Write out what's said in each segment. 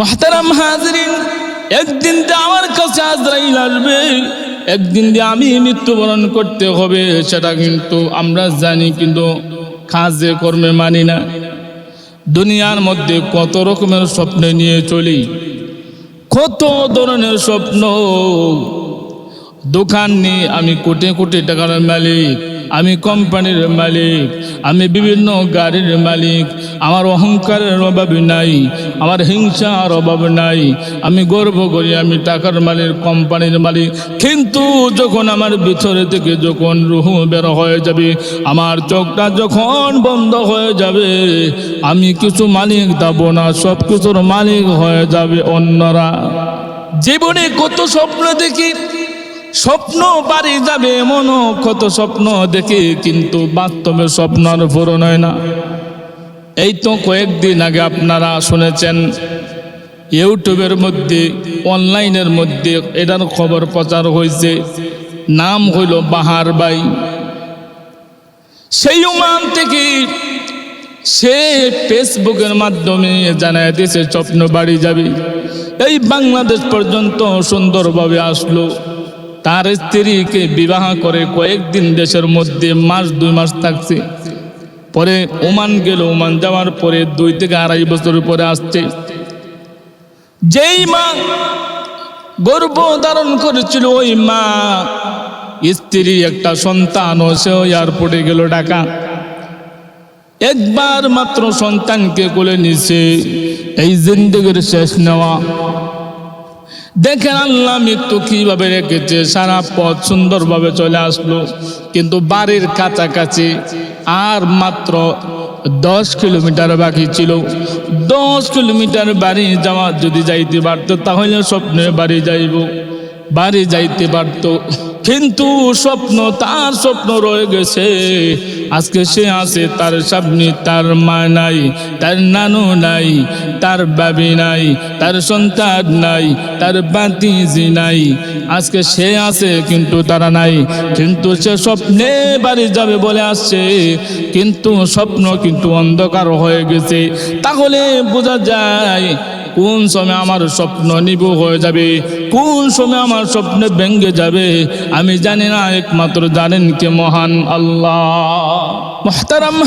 মহতারাম হাজরিন, একদিন যে আমার কাছে আজরাইল আসবে, একদিন যে আমি মৃত্যুবরণ করতে হবে, সেটা কিন্তু আমরা জানি, কিন্তু কাজে কর্মে মানি না। দুনিয়ার মধ্যে কত রকমের স্বপ্ন নিয়ে চলি, কত ধরনের স্বপ্ন। দোকান নিয়ে আমি কোটি কোটি টাকার মালিক আমি কোম্পানির মালিক, আমি বিভিন্ন গাড়ির মালিক। আমার অহংকারের অভাব নাই, আমার হিংসার অভাব নাই। আমি গর্ব করি আমি টাকার মালিক, কোম্পানির মালিক। কিন্তু যখন আমার ভিতরে থেকে যখন রুহু বের হয়ে যাবে, আমার চোখটা যখন বন্ধ হয়ে যাবে, আমি কিছু মালিক দেবো না সব কিছুর মালিক হয়ে যাবে অন্যরা। জীবনে কত স্বপ্ন দেখি স্বপ্ন বাড়ি যাবে এমনও কত স্বপ্ন দেখি, কিন্তু বাস্তবে স্বপ্ন আর পূরণ হয় না। এই তো কয়েকদিন আগে আপনারা শুনেছেন, ইউটিউবের মধ্যে, অনলাইনের মধ্যে এটার খবর প্রচার হয়েছে। নাম হইল বাহার বাই সেই ওমান থেকে সে ফেসবুকের মাধ্যমে জানায় দিয়েছে, স্বপ্ন বাড়ি যাবে। এই বাংলাদেশ পর্যন্ত সুন্দরভাবে আসলো। তার স্ত্রীকে বিবাহ করে কয়েকদিন দেশের মধ্যে মাস, দুই মাস থাকছে। পরে ওমান গেল, ওমান যাওয়ার পরে দুই থেকে আড়াই বছর পরে আসছে। যেই মা গর্ভ ধারণ করেছিল, ওই মা স্ত্রী একটা সন্তান ও সেও এয়ারপোর্টে গেল ঢাকা। একবার মাত্র সন্তানকে কোলে নিছে, এই জিন্দগির শেষ নেওয়া। দেখেন আল্লাহ মৃত্যু কীভাবে রেখেছে? সারা পথ সুন্দরভাবে চলে আসলো। কিন্তু বাড়ির কাছাকাছি আর মাত্র দশ কিলোমিটার বাকি ছিল। দশ কিলোমিটার বাড়ি যাওয়া যদি যাইতে পারতো, তাহলে স্বপ্নে বাড়ি যাইব। বাড়ি যাইতে পারতো। কিন্তু স্বপ্ন তার স্বপ্ন রয়ে গেছে। আজকে সে আছে তার সামনে, তার মা নাই, তার নানু নাই, তার বাবি নাই, তার সন্তান নাই, তার বাতিজি নাই। আজকে সে আছে কিন্তু তারা নাই, কিন্তু সে স্বপ্নে বাড়ি যাবে বলে আসছে। কিন্তু স্বপ্ন কিন্তু অন্ধকার হয়ে গেছে। তাহলে বোঝা যায়, কোন সময় আমার স্বপ্ন নিবু হয়ে যাবে? কোন সময় আমার স্বপ্নে ভেঙ্গে যাবে? আমি জানি না, একমাত্র জানেন কে মহান আল্লাহ।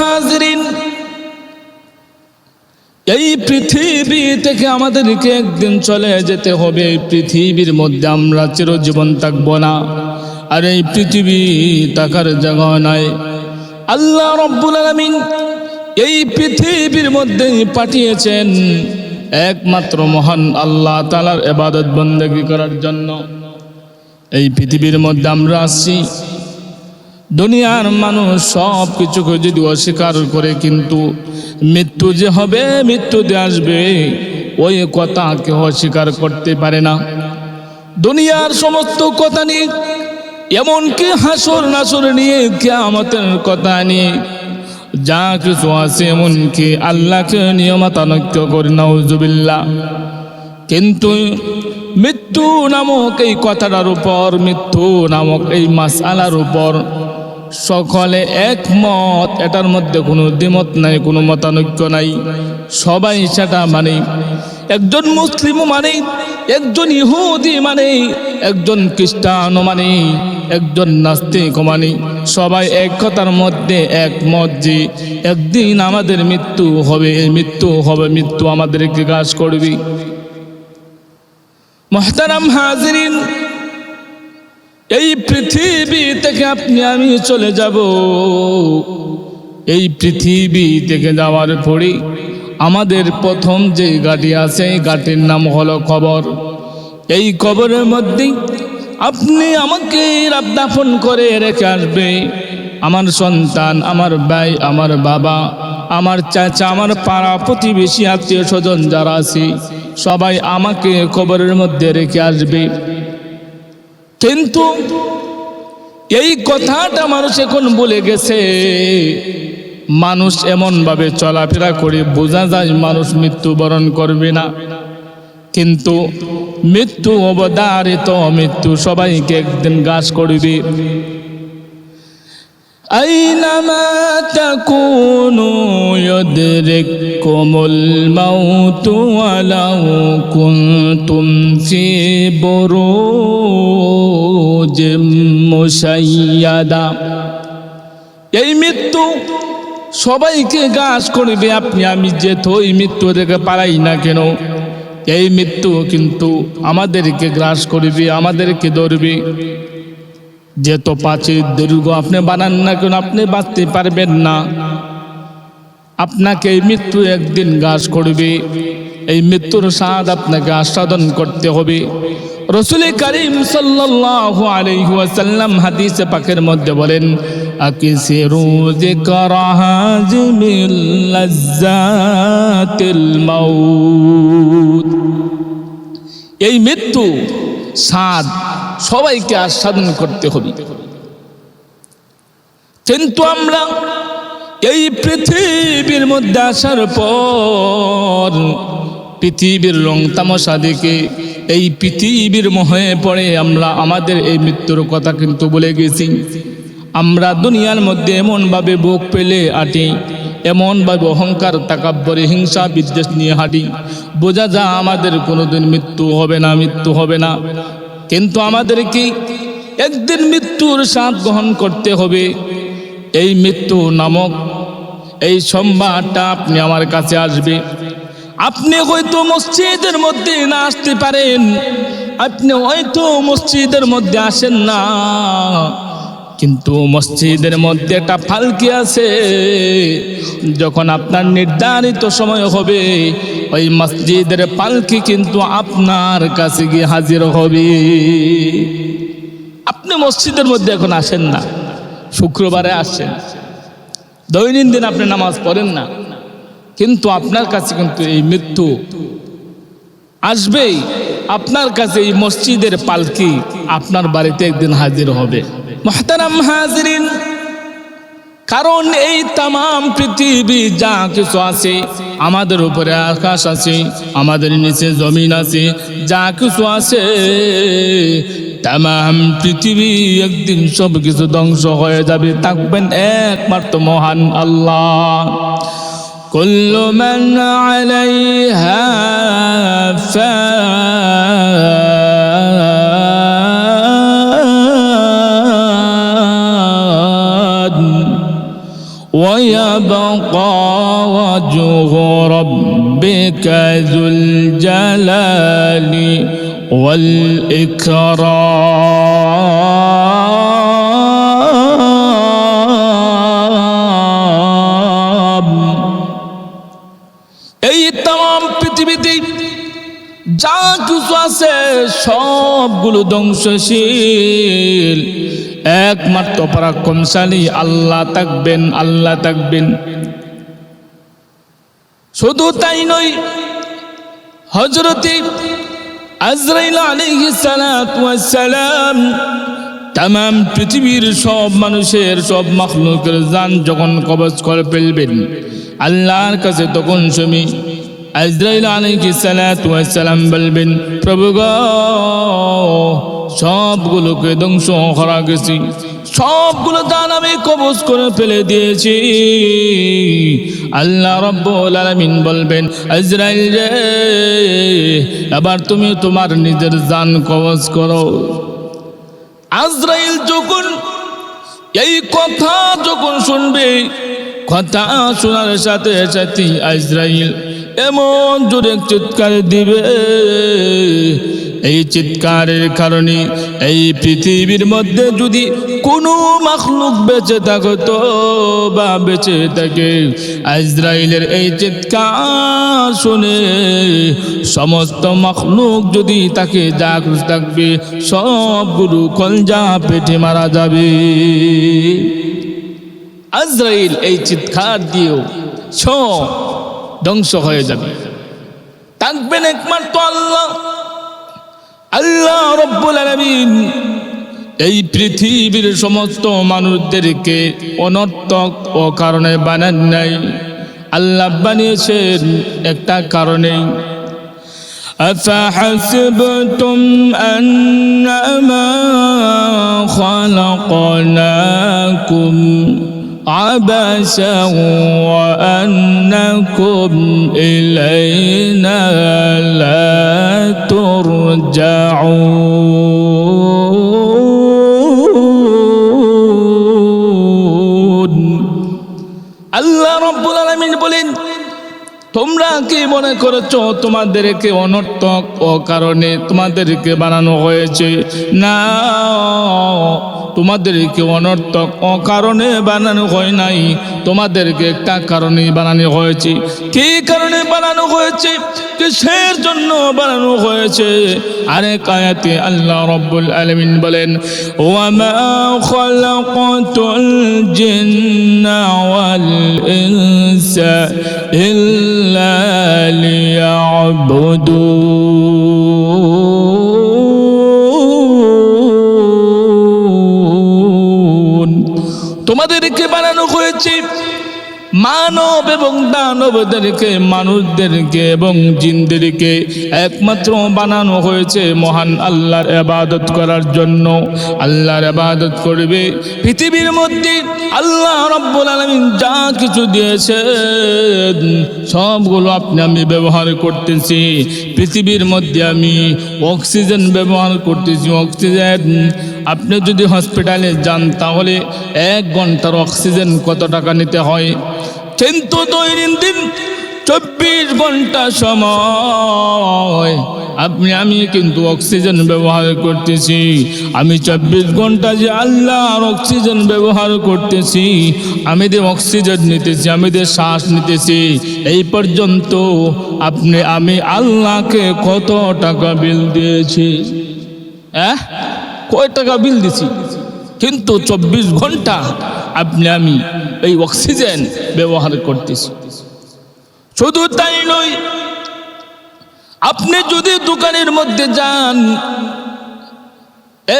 হাজরিন, এই পৃথিবী থেকে আমাদেরকে একদিন চলে যেতে হবে। এই পৃথিবীর মধ্যে আমরা চিরজীবন থাকব না। আর এই পৃথিবী থাকার জায়গা নাই। আল্লাহ রব্বুল আলমিন এই পৃথিবীর মধ্যে পাঠিয়েছেন একমাত্র মহান আল্লাহ তালার এবাদত বন্দেগী করার জন্য এই পৃথিবীর মধ্যে আমরা আসছি দুনিয়ার মানুষ সব কিছুকে যদি অস্বীকার করে কিন্তু মৃত্যু যে হবে, মৃত্যু যে আসবে, ওই কথা কেউ অস্বীকার করতে পারে না। দুনিয়ার সমস্ত কথা নিয়ে, এমনকি হাসর নাসর নিয়ে, কেয়ামতের কথা নিয়ে যা কিছু আছে এমনকি আল্লাহকে নিয়মাতানক্য করে, নাউজুবিল্লাহ। কিন্তু মৃত্যু নামক এই কথাটার উপর, মৃত্যু নামক এই মাসালার উপর সকলে একমত। এটার মধ্যে কোনো দ্বিমত নাই, কোনো মতানৈক্য নাই। সবাই সেটা মানে একজন মুসলিমও মানে একজন ইহুদি মানে একজন খ্রিস্টান মানে একজন নাস্তিক মানে সবাই এক কথার মধ্যে একমত যে, একদিন আমাদের মৃত্যু হবে, এই মৃত্যু হবে, মৃত্যু আমাদেরকে গ্রাস করবি। মহতারাম হাজরিন, এই পৃথিবী থেকে আপনি, আমি চলে যাব। এই পৃথিবী থেকে যাওয়ার পরে আমাদের প্রথম যে গাড়ি আছে গাড়ির নাম হলো কবর এই কবরের মধ্যে আপনি আমাকে দাফন করে রেখে আসবে। আমার সন্তান, আমার ভাই, আমার বাবা, আমার চাচা, আমার পাড়া, প্রতিবেশী, আত্মীয় স্বজন যারা আছে, সবাই আমাকে কবরের মধ্যে রেখে আসবে। কিন্তু এই কথাটা মানুষ এখন বলে গেছে। মানুষ এমনভাবে চলাফেরা করে বোঝা যায় মানুষ মৃত্যুবরণ করবে না। কিন্তু মৃত্যু অবদারিত মৃত্যু সবাইকে একদিন গাছ করবে أينما تكونوا يدرككم الموت ولو كنتم في بروج مشيدة এই মৃত্যু সবাইকে গাছ করবে আপনি আমি যে তো এই মৃত্যু থেকে পারাই না কেন এই মৃত্যু কিন্তু আমাদেরকে গ্রাস করবে, আমাদেরকে ধরবে। যে তো পাঁচের দীর্ঘ আপনি বানান না কেন, আপনি বাঁচতে পারবেন না। আপনাকে এই মৃত্যু একদিন গাছ করবে। এই মৃত্যুর স্বাদ আপনাকে আস্বাদন করতে হবে। রসুল করিম সাল্লাল্লাহু আলাইহি ওয়াসাল্লাম হাদিসে পাকের মধ্যে বলেন, আকিসিরু যিকরা হাজিমিল লাজ্জাতিল মাউত। এই মৃত্যু স্বাদ সবাইকে আস্বাদন করতে হবে। কিন্তু আমরা এই পৃথিবীর মধ্যে আসার পর পৃথিবীর রং তামাশা দেখে এই পৃথিবীর মহে পড়ে আমরা আমাদের এই মৃত্যুর কথা কিন্তু বলে গেছি। আমরা দুনিয়ার মধ্যে এমনভাবে বুক পেলে আটি এমনভাবে অহংকার, তাকাব্বরে, হিংসা, বিদ্বেষ নিয়ে হাঁটি। বোঝা যা আমাদের কোনোদিন মৃত্যু হবে না, মৃত্যু হবে না। কিন্তু আমাদেরকে একদিন মৃত্যুর স্বাদ গ্রহণ করতে হবে। এই মৃত্যু নামক এই সংবাদটা আপনি আমার কাছে আসবে। আপনি হয়তো মসজিদের মধ্যে না আসতে পারেন। আপনি হয়তো মসজিদের মধ্যে আসেন না। কিন্তু মসজিদের মধ্যে একটা ফালকি আছে। যখন আপনার নির্ধারিত সময় হবে, ওই মসজিদের পালকি কিন্তু আপনার কাছে গিয়ে হাজির হবে। আপনি মসজিদের মধ্যে এখন আসেন না, শুক্রবারে আসেন। দৈনন্দিন আপনি নামাজ পড়েন না, কিন্তু আপনার কাছে কিন্তু এই মৃত্যু আসবেই। আপনার কাছে এই মসজিদের পালকি আপনার বাড়িতে একদিন হাজির হবে। মহতারাম হাজিরিন কারণ এই তাম পৃথিবী যা কিছু আছে আমাদের উপরে আকাশ আছে আমাদের নিচে জমিন আছে যা কিছু আছে তাম পৃথিবী একদিন সব কিছু ধ্বংস হয়ে যাবে থাকবেন একমাত্র মহান আল্লাহ كل من عليها فان ويبقى وجه ربك ذو الجلال والإكرام এই তাম পৃথিবীতে যা কিছু আছে সবগুলো ধ্বংসশীল একমাত্র পরাক্রমশালী আল্লাহ থাকবেন আল্লাহ থাকবেন। শুধু তাই নয় হজরতে আজরাইল সালাম তাম পৃথিবীর সব মানুষের, সব মখলুকের জান যখন কবজ করে ফেলবেন, আল্লাহর কাছে তখন শুনি, আজরাইল সালাম বলবেন, প্রভু গো সবগুলোকে ধ্বংস করা গেছি। সবগুলো দান আমি কবজ করে ফেলে দিয়েছি। আল্লাহ রব্বুল আলামিন বলবেন আজরাইল রে, এবার তুমি তোমার নিজের জান কবজ করো। আজরাইল যখন এই কথা যখন শুনবে, কথা শোনার সাথে সাথে আজরাইল এমন জোরে চিৎকার দিবে। এই চিৎকারের কারণে এই পৃথিবীর মধ্যে যদি কোনো মাখলুক বেঁচে থাকতো বা বেঁচে থাকে। আজরাইলের এই চিৎকার শুনে সমস্ত মখলুক যদি তাকে যা কিছু থাকবে সবগুলো কলজা পেটে মারা যাবে। আজরাইল এই চিৎকার দিয়েও ছ ধ্বংস হয়ে যাবে থাকবেন একমাত্র আল্লাহ আল্লাহ রব্বুল আলামিন এই পৃথিবীর সমস্ত মানুষদেরকে অনর্থক ও কারণে বানান নাই আল্লাহ বানিয়েছেন একটা কারণেই أفحسبتم أنما خلقناكم عبسا وأنكم إلينا لا ترجعون আল্লাহ রব্বুল আলামিন বলেন তোমরা কি মনে করেছো তোমাদেরকে অনর্থক ও কারণে তোমাদেরকে বানানো হয়েছে না তোমাদেরকে অনর্থক ও কারণে বানানো হয় নাই। তোমাদেরকে একটা কারণে বানানো হয়েছে। কি কারণে বানানো হয়েছে? কিসের জন্য বানানো হয়েছে? আরেক আয়াতে আল্লাহ রব্বুল আলামিন বলেন, ওয়ামা খালাকাতুল জিন্না ওয়াল ইনসা ইল্লা তোমাদেরকে বানানো হয়েছে মানব এবং দানবদেরকে, মানুষদেরকে এবং জিনদেরকে। একমাত্র বানানো হয়েছে মহান আল্লাহর আবাদত করার জন্য। আল্লাহর আবাদত করবে। পৃথিবীর মধ্যে আল্লাহ রব্বুল আলমিন যা কিছু দিয়েছে সবগুলো আপনি আমি ব্যবহার করতেছি। পৃথিবীর মধ্যে আমি অক্সিজেন ব্যবহার করতেছি, অক্সিজেন আপনি যদি হসপিটালে যান, তাহলে এক ঘণ্টার অক্সিজেন কত টাকা নিতে হয়? কিন্তু দৈনন্দিন চব্বিশ ঘণ্টা সময় আপনি, আমি কিন্তু অক্সিজেন ব্যবহার করতেছি। আমি চব্বিশ ঘণ্টা যে আল্লাহর অক্সিজেন ব্যবহার করতেছি, আমি যে অক্সিজেন নিতেছি, আমি যে শ্বাস নিতেছি, এই পর্যন্ত আপনি, আমি আল্লাহকে কত টাকা বিল দিয়েছি? হ্যাঁ কয় টাকা বিল দিছি? কিন্তু চব্বিশ ঘণ্টা আপনি আমি এই অক্সিজেন ব্যবহার করতেছি। শুধু তাই নয়, আপনি যদি দোকানের মধ্যে যান,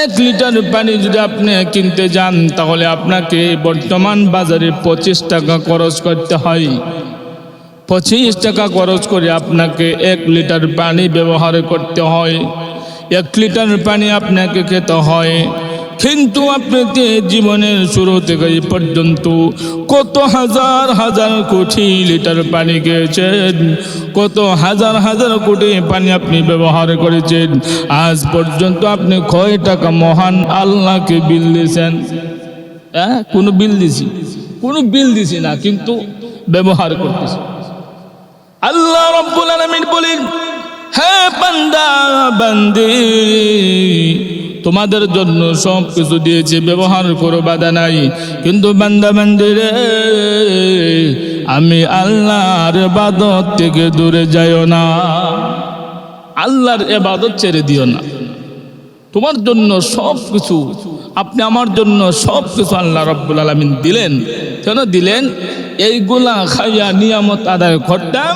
এক লিটার পানি যদি আপনি কিনতে যান, তাহলে আপনাকে বর্তমান বাজারে পঁচিশ টাকা খরচ করতে হয়। পঁচিশ টাকা খরচ করে আপনাকে এক লিটার পানি ব্যবহার করতে হয়। এক লিটার পানি আপনাকে খেতে হয়। কিন্তু আপনি জীবনের শুরু থেকে পর্যন্ত কত হাজার হাজার কোটি লিটার পানি খেয়েছেন, কত হাজার হাজার কোটি পানি আপনি ব্যবহার করেছেন। আজ পর্যন্ত আপনি কয় টাকা মহান আল্লাহকে বিল দিয়েছেন? হ্যাঁ কোনো বিল দিছি, কোনো বিল দিছি না, কিন্তু ব্যবহার করতেছি। আল্লাহ রব্বুল আলামিন বলেন হ্যাঁ বান্দা তোমাদের জন্য সব কিছু দিয়েছে, ব্যবহার করো, বাধা নাই। কিন্তু বান্দা, বান্দি রে, আমি আল্লাহর এবাদত থেকে দূরে যাইও না। আল্লাহর এবাদত ছেড়ে দিও না। তোমার জন্য সব কিছু আপনি আমার জন্য সব কিছু আল্লাহ রব্বুল আলমিন দিলেন। কেন দিলেন? এইগুলা খাইয়া নিয়ামত আদায় করতাম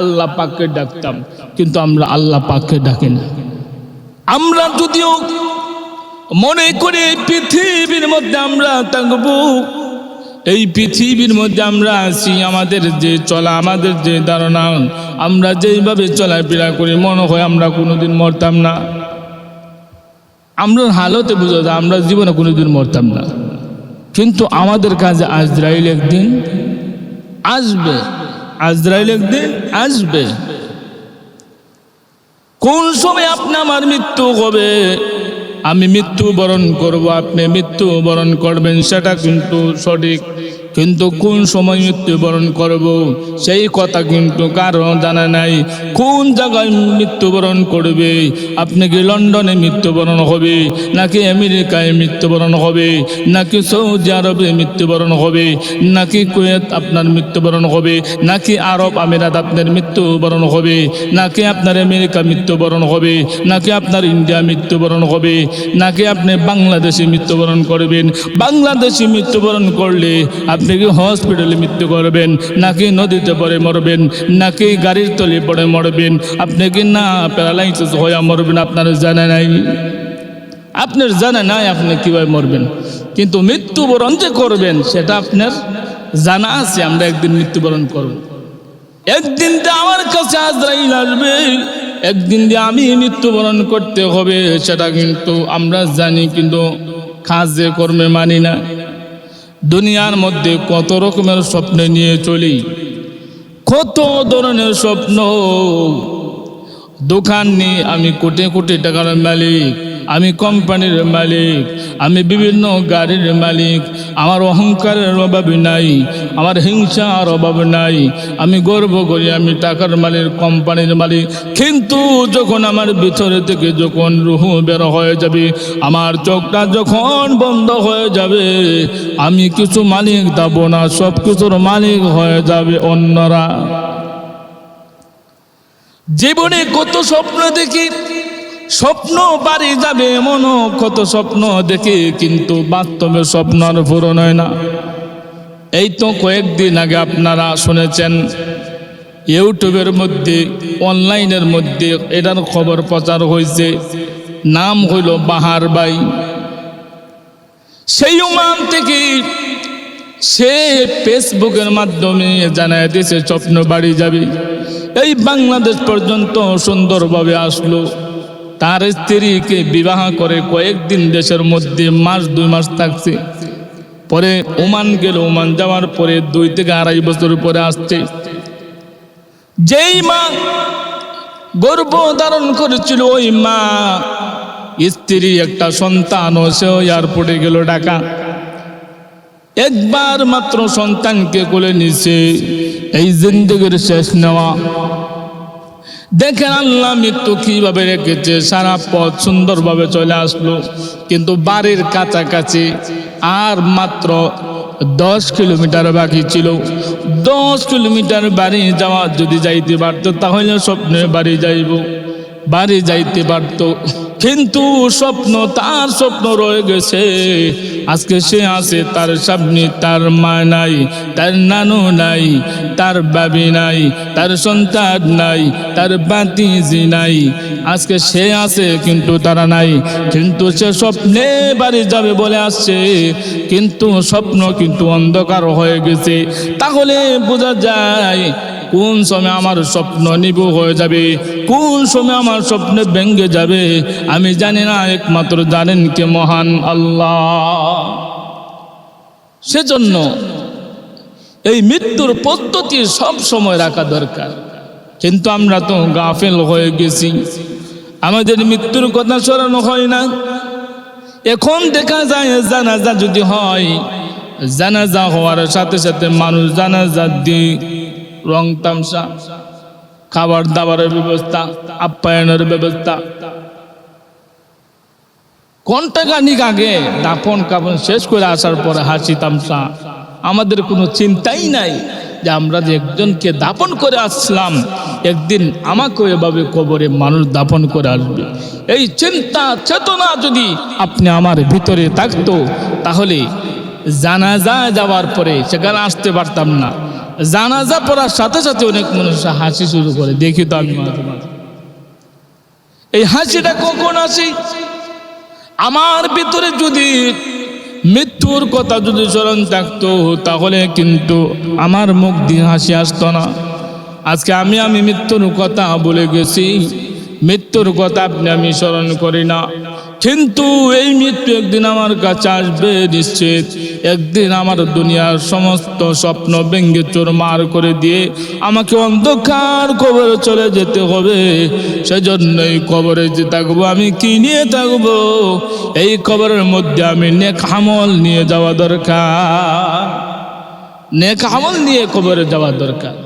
আল্লাহ পাককে ডাকতাম, কিন্তু আমরা আল্লাহ পাককে ডাকি না। আমরা যদিও মনে করি পৃথিবীর মধ্যে আমরা থাকব, এই পৃথিবীর মধ্যে আমরা আছি, আমাদের যে চলা, আমাদের যে ধারণা, আমরা যেইভাবে চলাফেরা করি, মনে হয় আমরা কোনোদিন মরতাম না। আমরা হালতে বুঝা আমরা জীবনে কোনোদিন মরতাম না। কিন্তু আমাদের কাছে আজরাইল একদিন আসবে। আজরাইল একদিন আসবে। কোন সময় আপনি আমার মৃত্যু হবে? আমি মৃত্যু বরণ করব, আপনি মৃত্যু বরণ করবেন, সেটা কিন্তু সঠিক কিন্তু কোন সময় মৃত্যুবরণ করব? সেই কথা কিন্তু কারও জানা নাই। কোন জায়গায় মৃত্যুবরণ করবে? আপনি কি লন্ডনে মৃত্যুবরণ হবে? নাকি আমেরিকায় মৃত্যুবরণ হবে? নাকি সৌদি আরবে মৃত্যুবরণ হবে? নাকি কুয়েত আপনার মৃত্যুবরণ হবে? নাকি আরব আমিরাত আপনার মৃত্যুবরণ হবে? নাকি আপনার আমেরিকা মৃত্যুবরণ হবে? নাকি আপনার ইন্ডিয়া মৃত্যুবরণ হবে? নাকি আপনি বাংলাদেশে মৃত্যুবরণ করবেন? বাংলাদেশে মৃত্যুবরণ করলে আপনি কি হসপিটালে মৃত্যু করবেন, নাকি নদীতে পরে মরবেন, নাকি গাড়ির তলে পড়ে মরবেন। আপনি কি না প্যারালাইসিস হয়ে মরবেন, আপনার জানা নাই? আপনার জানা নাই আপনি কীভাবে মরবেন? কিন্তু মৃত্যুবরণ যে করবেন, সেটা আপনার জানা আছে, আমরা একদিন মৃত্যুবরণ করব। একদিন তো আমার কাছে আজরাইল আসবে, একদিন যে আমি মৃত্যুবরণ করতে হবে, সেটা কিন্তু আমরা জানি, কিন্তু কাজে কর্মে মানি না। দুনিয়ার মধ্যে কত রকমের স্বপ্ন নিয়ে চলি? কত ধরনের স্বপ্ন? দোকান নিয়ে আমি কোটি কোটি টাকার মালিক। আমি কোম্পানির মালিক, আমি বিভিন্ন গাড়ির মালিক। আমার অহংকারের অভাব নাই, আমার হিংসার অভাব নাই। আমি গর্ব করি আমি টাকার মালিক, কোম্পানির মালিক। কিন্তু যখন আমার ভিতরে থেকে যখন রুহু বের হয়ে যাবে, আমার চোখটা যখন বন্ধ হয়ে যাবে, আমি কিছু মালিক দেবো না সব কিছুর মালিক হয়ে যাবে অন্যরা। জীবনে কত স্বপ্ন দেখি স্বপ্ন বাড়ি যাবে এমনও কত স্বপ্ন দেখি, কিন্তু বাস্তবে স্বপ্ন আর পূরণ হয় না। এই তো কয়েকদিন আগে আপনারা শুনেছেন, ইউটিউবের মধ্যে, অনলাইনের মধ্যে এটার খবর প্রচার হয়েছে। নাম হইল বাহার বাই সেই ওমান থেকে সে ফেসবুকের মাধ্যমে জানায় দিয়েছে, স্বপ্ন বাড়ি যাবে। এই বাংলাদেশ পর্যন্ত সুন্দরভাবে আসলো। তার স্ত্রীকে বিবাহ করে কয়েকদিন দেশের মধ্যে মাস, দুই মাস থাকছে। পরে ওমান গেল, ওমান যাওয়ার পরে দুই থেকে আড়াই বছর পরে আসছে। যেই মা গর্ভ ধারণ করেছিল, ওই মা স্ত্রী একটা সন্তান সেও এয়ারপোর্টে গেল ঢাকা। একবার মাত্র সন্তানকে কোলে নিছে, এই জিন্দগির শেষ নেওয়া। দেখেন আল্লাহ মৃত্যু কীভাবে রেখেছে? সারা পথ সুন্দরভাবে চলে আসলো। কিন্তু বাড়ির কাছাকাছি আর মাত্র দশ কিলোমিটার বাকি ছিল। দশ কিলোমিটার বাড়ি যাওয়া যদি যাইতে পারতো, তাহলে স্বপ্নে বাড়ি যাইব। বাড়ি যাইতে পারতো। কিন্তু স্বপ্ন তার স্বপ্ন রয়ে গেছে। আজকে সে আছে তার সামনে, তার মা নাই, তার নানু নাই, তার বাবি নাই, তার সন্তান নাই, তার বাতিজি নাই। আজকে সে আছে কিন্তু তারা নাই, কিন্তু সে স্বপ্নে বাড়ি যাবে বলে আসছে। কিন্তু স্বপ্ন কিন্তু অন্ধকার হয়ে গেছে। তাহলে বোঝা যায়, কোন সময় আমার স্বপ্ন নিবু হয়ে যাবে? কোন সময় আমার স্বপ্ন ভেঙ্গে যাবে? আমি জানি না, একমাত্র জানেন কে মহান আল্লাহ। সেজন্য এই মৃত্যুর পদ্ধতি সব সময় রাখা দরকার। কিন্তু আমরা তো গাফেল হয়ে গেছি। আমাদের মৃত্যুর কথা স্মরণ হয় না। এখন দেখা যায় জানাজা যদি হয়, জানাজা হওয়ার সাথে সাথে মানুষ জানাজা দিয়ে রং তামসা খাবার দাবারের ব্যবস্থা, আপ্যায়নের ব্যবস্থা। ঘণ্টা খানিক আগে দাপন কাপন শেষ করে আসার পরে হাসি তামসা। আমাদের কোনো চিন্তাই নাই যে আমরা যে একজনকে দাপন করে আসলাম, একদিন আমাকে এভাবে কবরে মানুষ দাপন করে আসবে। এই চিন্তা, চেতনা যদি আপনি আমার ভিতরে থাকতো, তাহলে জানাজা যাওয়ার পরে সেখানে আসতে পারতাম না। জানাজা পড়ার সাথে সাথে অনেক মানুষ হাসি শুরু করে, দেখি তো আমি এই হাসিটা কখন আসি? আমার ভিতরে যদি মৃত্যুর কথা যদি স্মরণ থাকতো, তাহলে কিন্তু আমার মুখ দিয়ে হাসি আসতো না। আজকে আমি আমি মৃত্যুর কথা বলে গেছি। মৃত্যুর কথা আপনি, আমি স্মরণ করি না। কিন্তু এই মৃত্যু একদিন আমার কাছে আসবে নিশ্চিত। একদিন আমার দুনিয়ার সমস্ত স্বপ্ন ভেঙ্গে চোরমার করে দিয়ে আমাকে অন্ধকার কবরে চলে যেতে হবে। সেজন্যই কবরে যে থাকব, আমি কি নিয়ে থাকব? এই কবরের মধ্যে আমি নেক আমল নিয়ে যাওয়া দরকার। নেক আমল নিয়ে কবরে যাওয়া দরকার।